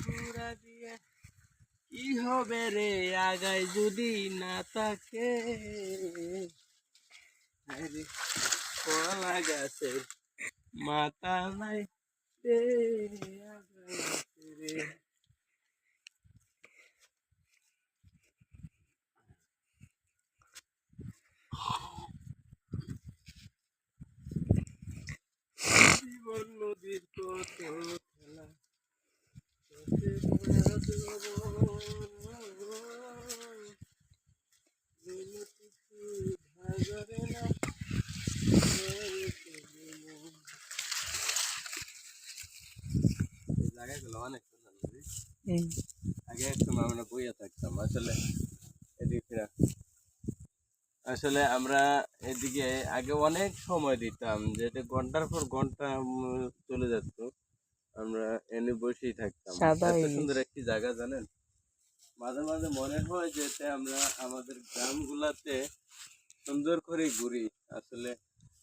ঘুরা দিয়ে। কি হবে রে আগায় যদি না থাকে? কলা গাছে মাথা নাই রে জীবন নদীর কত খেলা চোখে পড়া দ্রবণ। যেন কিছু ভাগাবে না করেছে জীবন। এই জায়গাগুলো অনেক সুন্দর বুঝলি? আগে আমরা বইয়ে থাকতাম আসলে এদিকে আসলে আমরা এদিকে আগে অনেক সময় দিতাম যেটা ঘণ্টার পর ঘণ্টা চলে যেত আমরা এনে বসেই থাকতাম। এত সুন্দর একটি জায়গা জানেন? মাঝে মাঝে মনে হয় যে আমরা আমাদের গ্রামগুলাতে সুন্দর করে ঘুরি। আসলে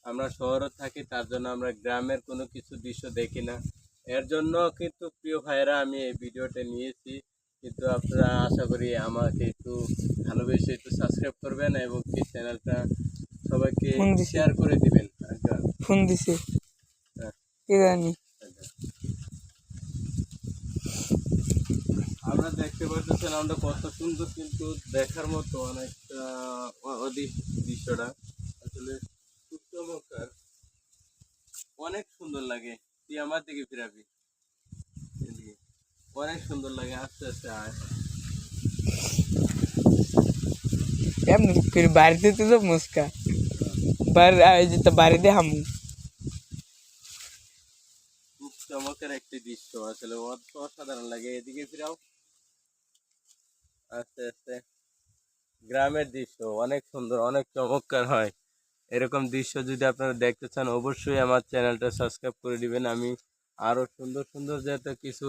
আমরা শহরে থাকি তার জন্য আমরা গ্রামের কোনো কিছু দৃশ্য দেখি না। এর জন্য কিন্তু প্রিয় ভাইয়েরা আমি এই ভিডিওটা নিয়েছি। কিন্তু আপনারা আশা করি আমাকে একটু ভালোবেসে একটু সাবস্ক্রাইব করবেন এবং কি চ্যানেলটা সবাইকে শেয়ার করে দিবেন। ফোন দিছে। হ্যাঁ। কি জানি? আমরা দেখতে পাচ্ছেন আমরা কত সুন্দর কিন্তু দেখার মতো অনেকটা দৃশ্যটা। আসলে খুব চমৎকার। অনেক সুন্দর লাগে। তুই আমার দিকে ফিরাবি। অনেক সুন্দর লাগে। আস্তে আস্তে আয়। এমনি ফির বাড়িতে তো তো মুস্কা বাড়ি এই যে তো বাড়িতে হামু। খুব চমৎকার একটি দৃশ্য। আসলে অসাধারণ লাগে। এদিকে ফিরাও। আস্তে আস্তে। গ্রামের দৃশ্য অনেক সুন্দর, অনেক চমৎকার হয়। এরকম দৃশ্য যদি আপনারা দেখতে চান, অবশ্যই আমার চ্যানেলটা সাবস্ক্রাইব করে দিবেন। আমি আরও সুন্দর সুন্দর যাতে কিছু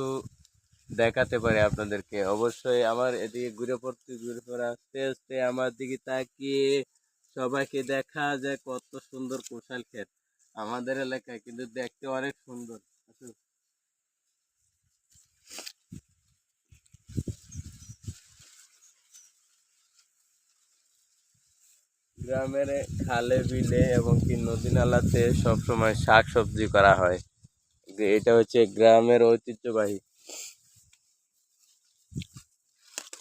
দেখাতে পারি আপনাদেরকে। অবশ্যই আমার এদিকে ঘুরে পড়তে, ঘুরে পড়ে আস্তে আস্তে আমার দিকে তাকিয়ে সবাইকে দেখা যায় কত সুন্দর কোশাল ক্ষেত। আমাদের এলাকায় কিন্তু দেখতে অনেক সুন্দর। গ্রামের খালে, বিলে এবং কি নদী নালাতে সবসময় শাক সবজি করা হয়। এটা হচ্ছে গ্রামের ঐতিহ্যবাহী।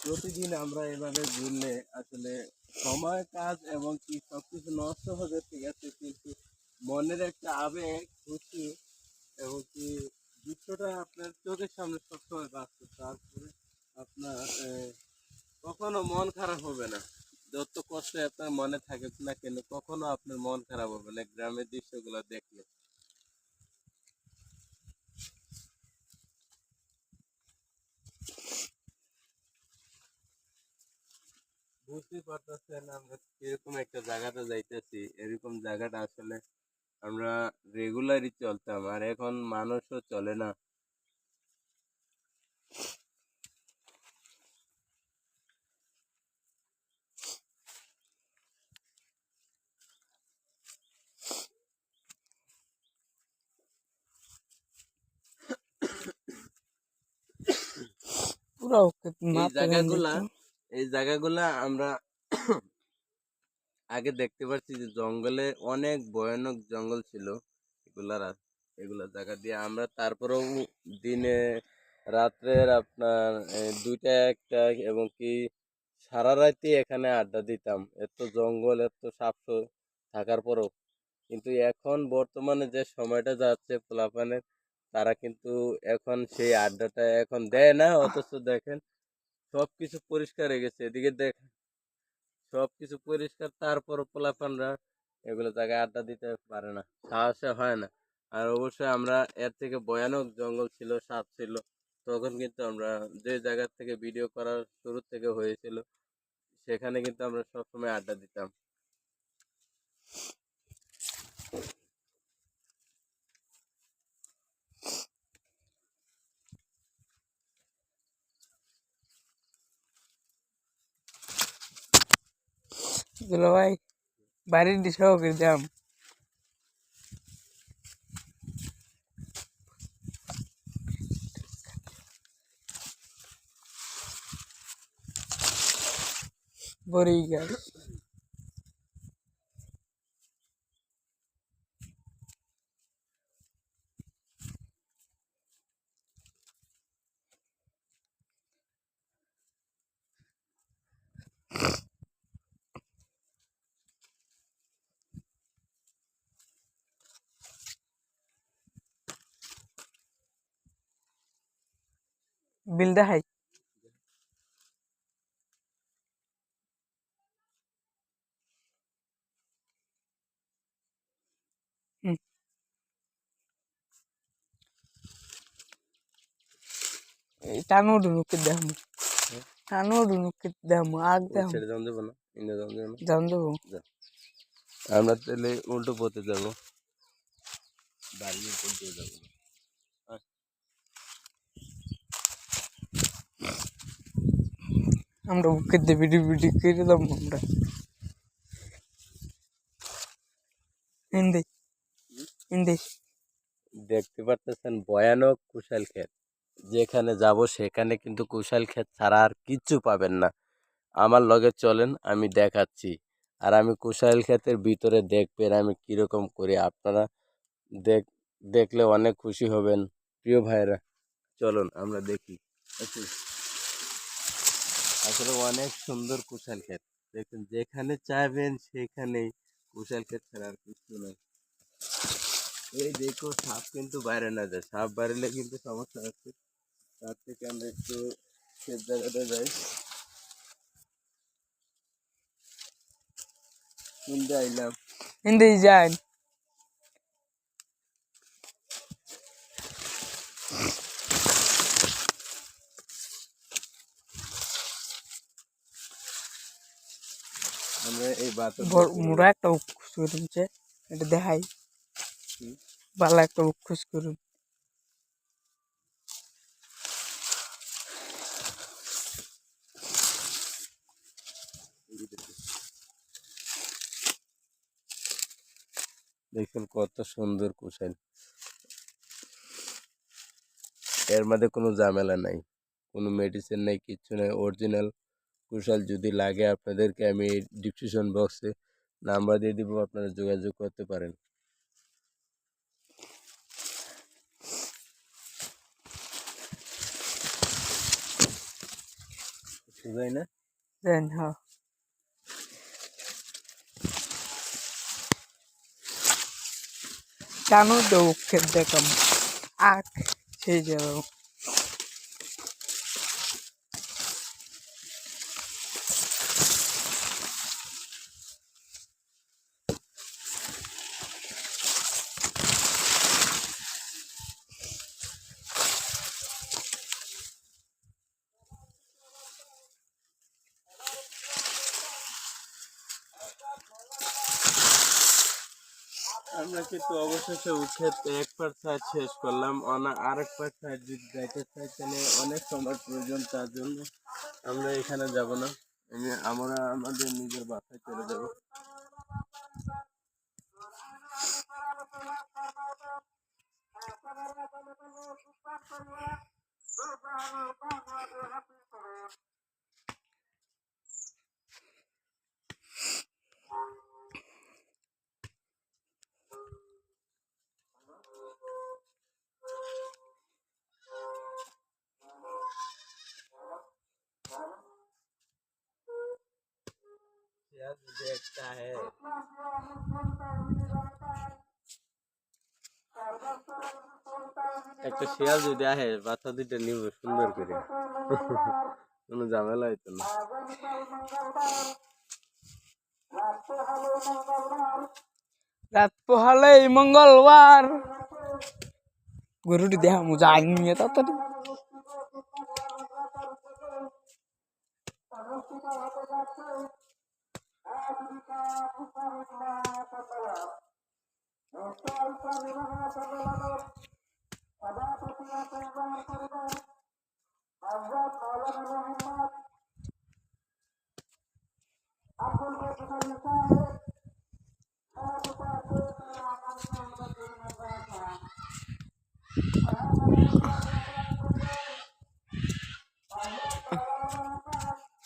প্রতিদিন আমরা এভাবে ঘুরলে আসলে সময়, কাজ এবং কি সবকিছু নষ্ট হবে, ঠিক আছে, কিন্তু মনের একটা আবেগ, খুশি এবং কি দৃশ্যটা আপনার চোখের সামনে সবসময় বাঁচছে তারপরে আপনার কখনো মন খারাপ হবে না। যত কষ্ট আপনার মনে থাকে না কেন, কখনো আপনার মন খারাপ হবে না, গ্রামের দৃশ্যগুলো দেখলে। বুঝতেই পারতেছেন আমরা কীরকম একটা জায়গাতে যাইতেছি, এরকম জায়গাটা আসলে আমরা রেগুলারই চলতাম, আর এখন মানুষও চলে না। এই জায়গাগুলা এই জায়গাগুলা আমরা আগে দেখতে পাচ্ছি যে জঙ্গলে অনেক ভয়ানক জঙ্গল ছিল। এগুলার আ- এগুলা জায়গা দিয়ে আমরা তারপরেও দিনে রাত্রের আপনার দুইটা একটা এবং কি সারা রাতে এখানে আড্ডা দিতাম। এত জঙ্গল এত সাপ থাকার পরেও। কিন্তু এখন বর্তমানে যে সময়টা যাচ্ছে পোলাপানের তারা কিন্তু এখন সেই আড্ডাটা এখন দেয় না, অথচ দেখেন সব কিছু পরিষ্কার হয়ে গেছে। এদিকে দেখ সব কিছু পরিষ্কার তারপর পোলাপানরা এগুলো জায়গায় আড্ডা দিতে পারে না, সাহসে হয় না। আর অবশ্যই আমরা এর থেকে ভয়ানক জঙ্গল ছিল, সাপ ছিল, তখন কিন্তু আমরা যে জায়গা থেকে ভিডিও করার শুরু থেকে হয়েছিল, সেখানে কিন্তু আমরা সবসময় আড্ডা দিতাম। দুলো ভাই বাড়ির দিশাও করে দাম বড়ি গাছ বিল দেখাই। টানো দেখামু। টানো দেখামু আগ দেখামু। ছেড়ে যান দেবো না ইন্দে যান দেবো না। জান দেবো? আমরা তাহলে উল্টো পথে যাব। দাঁড়িয়ে উপর দিয়ে যাব। আমরা বুকে দিয়ে বিডি বিডি করে দাম আমরা। দেখতে পারতেছেন ভয়ানক কুশাল ক্ষেত। যেখানে যাব সেখানে কিন্তু কুশাল ক্ষেত ছাড়া আর কিচ্ছু পাবেন না। আমার লগে চলেন, আমি দেখাচ্ছি। আর আমি কুশাল ক্ষেতের ভিতরে দেখবেন আমি কীরকম করি। আপনারা দেখ, দেখলে অনেক খুশি হবেন। প্রিয় ভাইরা চলুন, আমরা দেখি। আসুন। আসলে অনেক সুন্দর কুশাল ক্ষেত। দেখুন, যেখানে চাইবেন সেখানেই কুশাল ক্ষেত ছাড়া আর কিছু নেই। এই দেখো সাপ কিন্তু বাইরে না যায়। সাপ বাড়লে কিন্তু সমস্যা আছে। তার থেকে আমরা একটু সে জায়গাটা যাই। শুনতে আইলাম কিন্তু যান। মোড়া একটা উৎখুস করুন যে এটা দেখাই। ভালো একটা উৎখুস করুন দেখুন কত সুন্দর কুশাল। এর মধ্যে কোনো ঝামেলা নাই কোনো মেডিসিন নাই কিচ্ছু নাই অরিজিনাল কুশাল যদি লাগে আপনাদেরকে আমি ডিসক্রিপশন বক্সে নাম্বার দিয়ে দিব, আপনারা যোগাযোগ করতে পারেন। বুঝাই না? দেন হ্যাঁ। কেন আখ সেই যাব। আমরা কিন্তু অবশেষে তো এক পার্ট শেষ করলাম। অনা আরেক পার্ট সাইড যদি যাইতে চাই, তাহলে অনেক সময় প্রয়োজন, তার জন্য আমরা এখানে যাব না। আমি আমরা আমাদের নিজের বাসায় চলে যাব। देखता है একটা শিয়াল যদি আহে বাচ্চা দুইটা নিব সুন্দর করে কোনো ঝামেলা হইতো না রাত পোহালে মঙ্গলবার গরুটি দেখা মজা আইনি তাড়াতাড়ি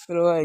চলো ভাই।